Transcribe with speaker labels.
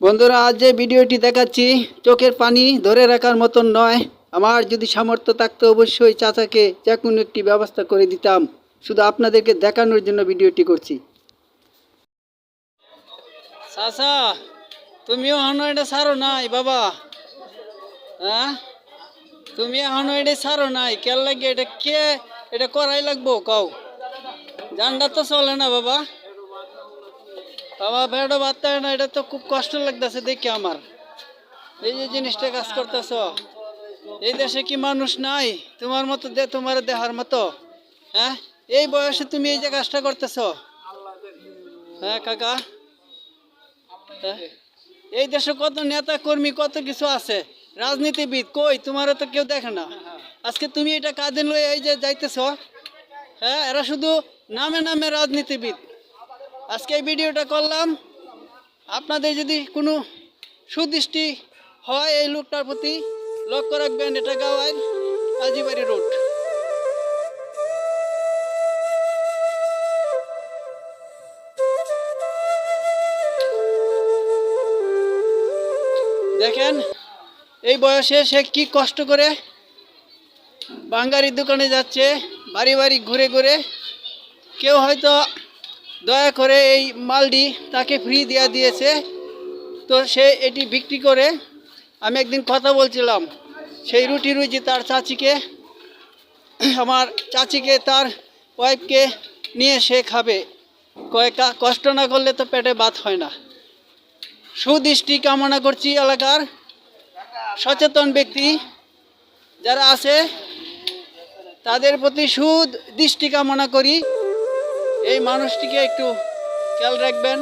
Speaker 1: বন্ধুরা, আজ যে ভিডিওটি দেখাচ্ছি চোখের পানি ধরে রাখার মতন নয়। আমার যদি সামর্থ্য থাকতো অবশ্যই চাচাকে যে কোনো একটি ব্যবস্থা করে দিতাম। শুধু আপনাদেরকে দেখানোর জন্য ভিডিওটি করছি। চাচা, তুমিও এখনও এটা সারো নাই, বাবা। হ্যাঁ? তুমি এখনও এটা সারো নাই, কেন লাগে এটা কে এটা করাই লাগবো, কও। জানটা তো চলে না, বাবা। বাবা বেড়ো বার্তা না, এটা তো খুব কষ্ট লাগতেছে দেখি আমার। এই যে জিনিসটা কাজ করতেছ, এই দেশে কি মানুষ নাই? তোমার মতো দে, তোমার দেহার মতো। হ্যাঁ? এই বয়সে তুমি এই যে কাজটা করতেছ? হ্যাঁ কাকা? হ্যাঁ? এই দেশে কত নেতা, কর্মী, কত কিছু আছে? রাজনীতিবিদ কই? তোমারও তো কেউ দেখে না। আজকে তুমি এটা কাঁদিন লয়ে এই যে যাইতেছ হ্যাঁ? এরা শুধু নামে নামে রাজনীতিবিদ। আজকে এই ভিডিওটা করলাম। আপনাদের যদি কোনো সুদৃষ্টি হয় এই লোকটার প্রতি, লক্ষ্য রাখবেন, এটা গাওয়ায় কাজীবাড়ি রোড। দেখেন, এই বয়সে সে কি কষ্ট করে বাঙ্গারির দোকানে যাচ্ছে, বাড়ি বাড়ি ঘুরে ঘুরে। কেউ হয়তো দয়া করে এই মালটি তাকে ফ্রি দেওয়া দিয়েছে। তো সে এটি বিক্রি করে, আমি একদিন কথা বলছিলাম, সেই রুটি রুজি তার চাচিকে, আমার চাচিকে, তার ওয়াইফকে নিয়ে সে খাবে। কয়েক কষ্ট না করলে তো পেটে ভাত হয় না। সুদৃষ্টি কামনা করছি এলাকার সচেতন ব্যক্তি যারা আছে, তাদের প্রতি সুদ দৃষ্টি কামনা করি। এই মানুষটিকে একটু খেয়াল রাখবেন।